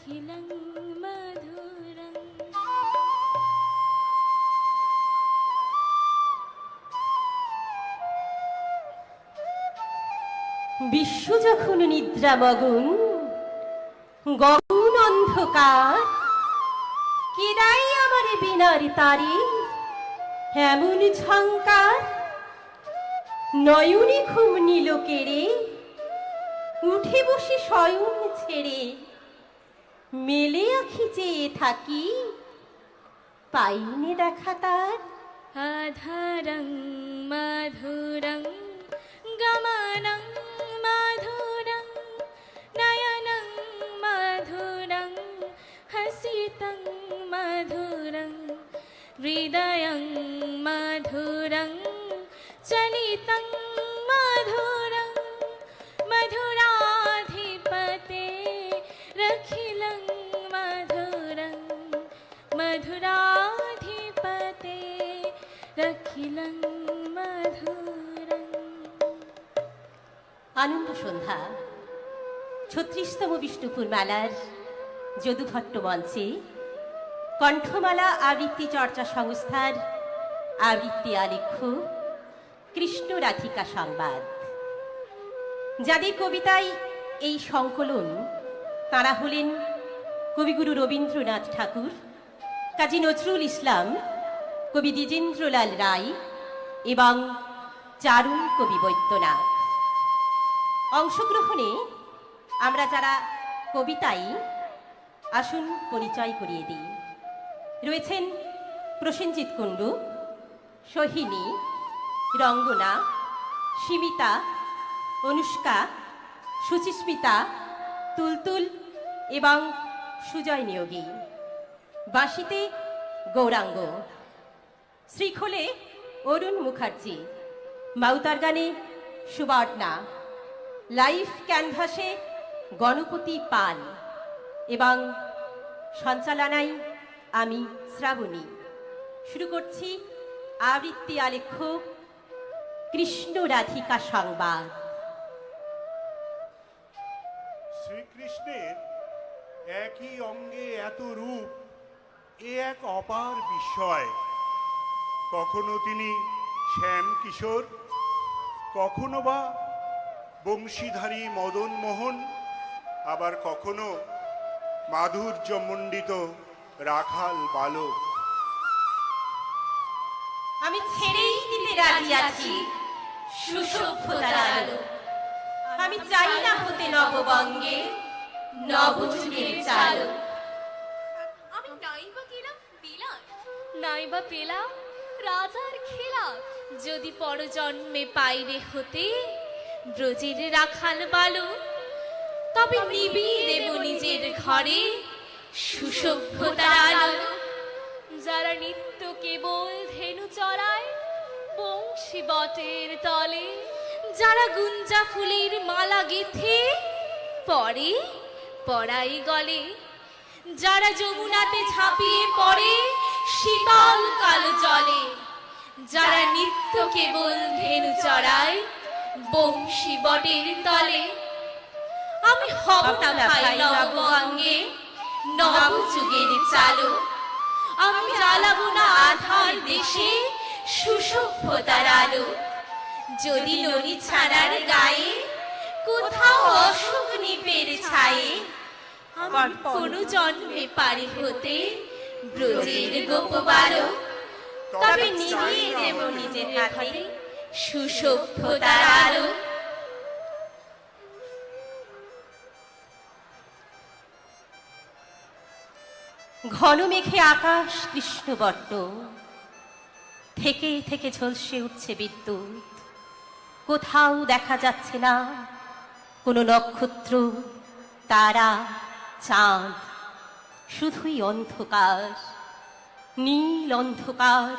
रखिलं मधुरम् বিশ্ব যখন নিদ্রামগুন গগন অন্ধকার কেদাই আমার বিনার তারে এমন ঝঙ্কার নয়নে ঘুম নিল কেড়ে উঠে বসে শয়ন ছেড়ে মেলে আখি চেয়ে থাকি, পাইনি দেখা তার। আধারং মাধুরং, গমনং মাধুরং, নয়নং মাধুরং, হসিতং মাধুরং, হৃদয়ং মাধুরং, চলিতং আনন্দ সন্ধ্যা। ছত্রিশতম বিষ্ণুপুর মেলার যদুভট্ট মঞ্চে কণ্ঠমালা আবৃত্তি চর্চা সংস্থার আবৃত্তি আলেখ্য কৃষ্ণ রাধিকা সংবাদ। যাদের কবিতায় এই সংকলন, তারা হলেন কবিগুরু রবীন্দ্রনাথ ঠাকুর, কাজী নজরুল ইসলাম, কবি দ্বিজেন্দ্রলাল রায় এবং চারুণ কবি বৈদ্যনাথ। অংশগ্রহণে আমরা যারা কবিতায় আসুন পরিচয় করিয়ে দিই। রয়েছেন প্রসেনজিৎ কুণ্ডু, সোহিনী, রঙ্গনা, সীমিতা, অনুষ্কা, সুচিস্মিতা, তুলতুল এবং সুজয় নিয়োগী। বাঁশিতে গৌরাঙ্গ। শ্রীখোলে অরুণ মুখার্জি। মাউতার গানে সুবর্ণা। লাইভ ক্যানভাসে গণপতি পাল এবং সঞ্চালনায় আমি শ্রাবণী। শুরু করছি আবৃত্তি আলেখ্য, কৃষ্ণ রাধিকা সংবাদ। শ্রীকৃষ্ণের একই অঙ্গে এত রূপ, এ এক অপার বিস্ময়। কখনো তিনি শ্যাম কিশোর কখনো বা বংশীধারী মদন মোহন আবার কখনো মাধুর্যমণ্ডিত রাখাল বালক। আমি ছেড়েই দিতে রাজি আছি সুসভ্যতার আলো আমি চাই না হতে নববঙ্গে নবযুগের চালক আমি নাইবা কিনা বিলাস নাইবা পেলাম রাজার খেলা যদি পরজন্মে পাইরে হতে ব্রজের রাখাল বালু, তবে নিবি দেব নিজের ঘরে সুসভ্যতার আলো। যারা নিত্য কেবল ধেনু চড়ায় বংশী বটের তলে, যারা গুঞ্জা ফুলের মালা গেথে পরে পড়াই গলে, যারা যমুনাতে ঝাঁপিয়ে পড়ে শীতল কালো জলে, যারা নিত্য কেবল ধেনু চড়ায় বংশী বটের তলে। আমি হব না ভাই নবঙ্গে নব যুগের চালু আমি জ্বালাবো না আধার দেশে সুসভ্যতার আলো। যদি ননি ছাড়ার গায়ে কোথাও অসুখ নিপের ছায়ে আমার কোনো জন্মে পারি হতে ব্রজের গোপবালক তবে নিভিয়ে দেব নিজের হাতে সুসভ্যতার আলো। ঘন মেঘে আকাশ কৃষ্ণবর্ণ থেকে থেকে ঝলসে উঠছে বিদ্যুৎ। কোথাও দেখা যাচ্ছে না কোনো নক্ষত্র, তারা, চাঁদ। শুধুই অন্ধকার, নীল অন্ধকার,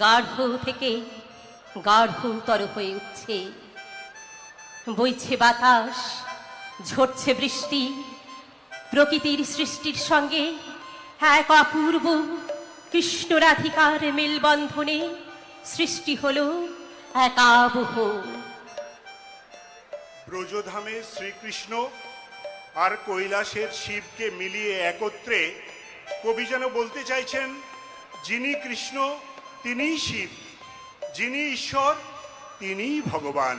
গাঢ় থেকে গাঢ়তর হয়ে উঠছে। বইছে বাতাস, ঝরছে বৃষ্টি, প্রকৃতির সৃষ্টির সঙ্গে এক অপূর্ব কৃষ্ণ রাধিকার মেলবন্ধনে সৃষ্টি হলো এক আবহ। ব্রজধামে শ্রীকৃষ্ণ আর কৈলাসের শিবকে মিলিয়ে একত্রে কবি যেন বলতে চাইছেন যিনি কৃষ্ণ তিনিই শিব যিনি ঈশ্বর তিনিই ভগবান।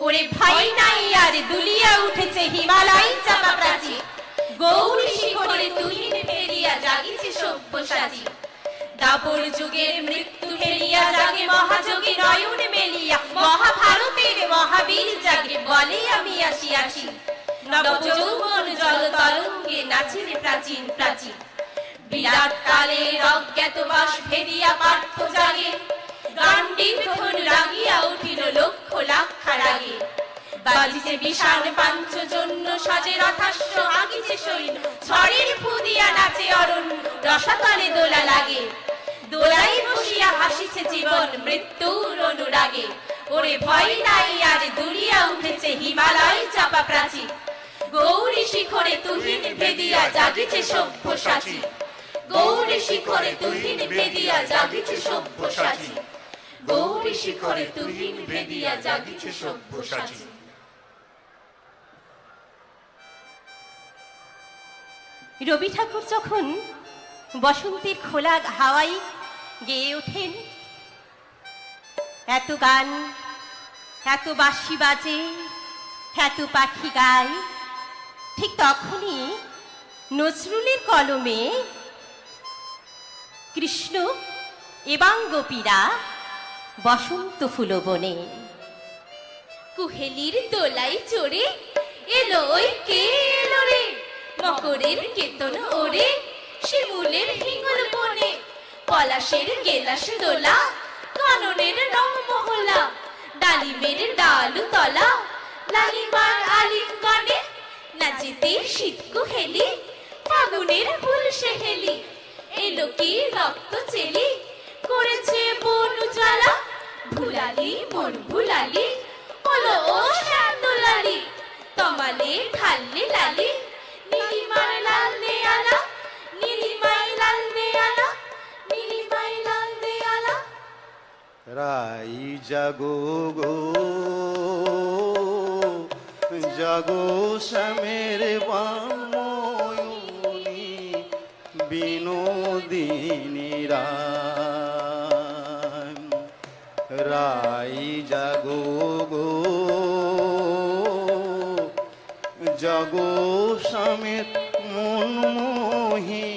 ওরে ভাই নাই আর দুলিয়া উঠেছে হিমালয় চাপা প্রাচীর। গৌরী শিখরে সভ্য সাজি দাপর যুগের মৃত্যু হেরিয়া জাগে, মহাযোগী নয়ন মেলিয়া, মহাভারতের মহাবীর জাগে, বলে আমি আসিয়াছি। নবযৌবন জল তরঙ্গে নাচিরে প্রাচীন প্রাচীন। বিরাট কালের অজ্ঞাতবাস ভেদিয়া পার্থ জাগে। গান্ডীব ধনু রাগিয়া উঠিল লক্ষ লাক্ষা রাগে। বাজিছে বিশাল পাঞ্চজন্য, সাজে রথাস্য, আগিছে সৈন্য ফুদিয়া নাচে অরণ্য রসাতলে দোলা লাগে। দোলাই বসিয়া হাসিছে জীবন, মৃত্যুর অনুরাগে। ওরে ভয় নাই আর দুলিয়া উঠেছে হিমালয় চাপা প্রাচীর গৌরী শিখরে তুহিন ভেদিয়া জাগিছে সভ্য সাচী। গৌরী শিখরে তুহিন ভেদিয়া জাগিছে সভ্য সাচী। গৌরী শিখরে তুহিন জাগিছে সভ্য সাচী। রবি ঠাকুর যখন বসন্তের খোলা হাওয়াই গেয়ে ওঠেন, এত গান, এত বাঁশি বাজে, এত পাখি গায়, ঠিক তখনই নজরুলের কলমে কৃষ্ণ এবং গোপীরা বসন্ত ফুল বনে। কুহেলির দোলাই চড়ে এলো কে এলো রে মকরের কেতন ওরে, শিমুলের হিঙ্গল বনে, পলাশের গেলাস দোলা, কাননের রং মহলা, ডালিমের ডালু তলা, লালিমার আলিঙ্গনে নাচিতে শীত কুহেলি ফাগুনের ফুল সেহেলি এলো কি রক্ত চেলি, করেছে বনু জ্বালা ভুলালি মন ভুলালি, বলো ও শ্যামদুলালি, তমালে ঢাললে লালি রাই জাগো গো। জাগো শ্যামের বাময়ুনি বিনোদিনী রাই জাগো গো। জাগো শ্যামের মনমোহিনী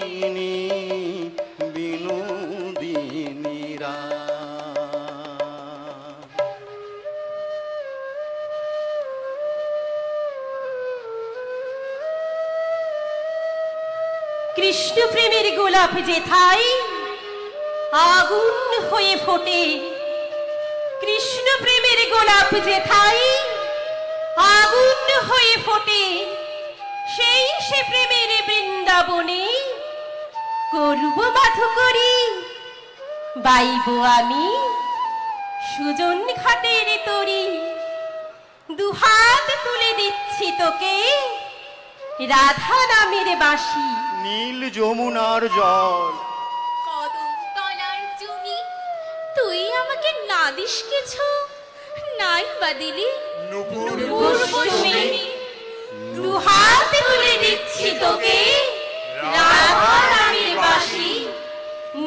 গোলাপ যেথায় আগুন হয়ে ফোটে। কৃষ্ণ প্রেমের গোলাপ যেথায় আগুন হয়ে ফোটে। সেই সে প্রেমের বৃন্দাবনে করব মাথু করি। বাইব আমি সুজন ঘাটের তরি। দুহাত তুলে দিচ্ছি তোকে, রাধা নামের বাঁশি। নীল যমুনার জল। কদম তলার জুনি তুই আমাকে না দিস কিছু? নাই বা দিলি নুপুর পুষ্পিনী দুহাত তুলে দিচ্ছি তোকে। রাধা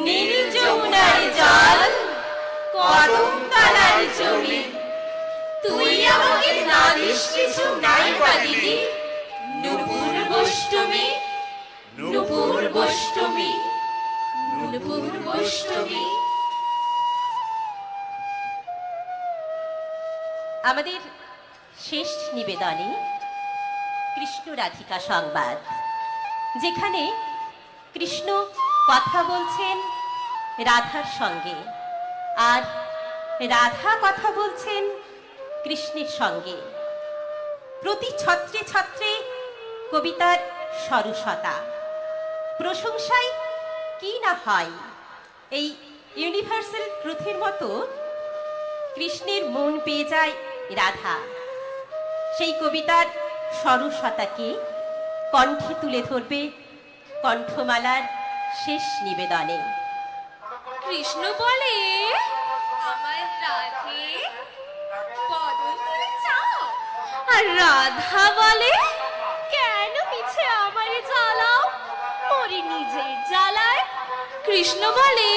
নীল যমুনার জল। কদম তলার জমি তুই আমাকে না দিস কিছু? নাই নুপুর গোষ্টমী নুপুর গোষ্টমী আমাদের শেষ নিবেদনে কৃষ্ণ রাধিকা সংবাদ, যেখানে কৃষ্ণ কথা বলছেন রাধার সঙ্গে আর রাধা কথা বলছেন কৃষ্ণের সঙ্গে। প্রতি ছত্রে ছত্রে কবিতার সরসতা। প্রশংসায় কি না হয়? এই ইউনিভার্সাল ট্রুথের মতো কৃষ্ণের মন পেয়ে যায় রাধা। সেই কবিতার সরসতাকে কণ্ঠে তুলে ধরবে কণ্ঠমালার শেষ নিবেদনে। কৃষ্ণ বলে আমার আর রাধা বলে কৃষ্ণ বলে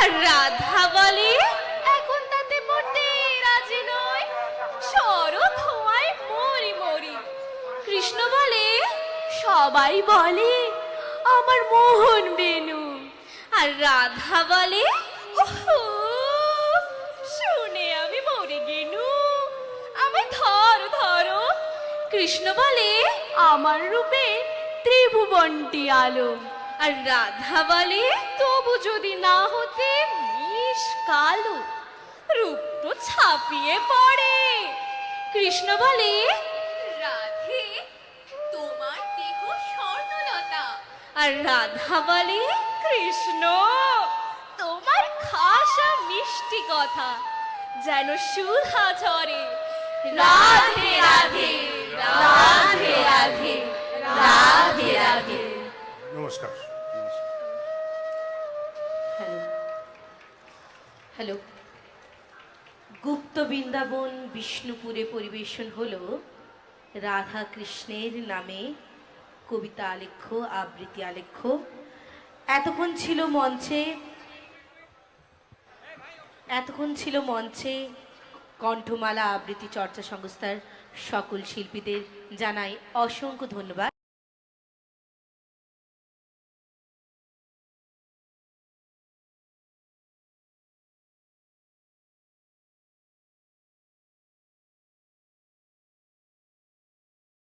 আর রাধা বলে, এখন তাতে মরতে রাজি নয় শরৎ হওয়ায় মরি মরি। কৃষ্ণ বলে, সবাই বলে, আমার মোহন বেনু। আর রাধা বলে, ওহো কৃষ্ণ বলে, আমার রূপে ত্রিভুবনটি আলো। আর রাধা বলে, তবু যদি না হতে কালো, রূপ তো ছাপিয়ে পড়ে। কৃষ্ণ বলে, রাধে, তোমার দেহ স্বর্ণলতা। আর রাধা বলে, কৃষ্ণ, তোমার খাসা মিষ্টি কথা, যেন সুধা ঝরে। রাধে নমস্কার। হ্যালো। হ্যালো। গুপ্ত বৃন্দাবন বিষ্ণুপুরে পরিবেশন হলো রাধা কৃষ্ণের নামে কবিতা আলেখ্য, আবৃত্তি আলেখ্য। এতক্ষণ ছিল মঞ্চে, এতক্ষণ ছিল মঞ্চে কণ্ঠমালা আবৃত্তি চর্চা সংস্থার সকল শিল্পীদের জানাই অসংখ্য ধন্যবাদ।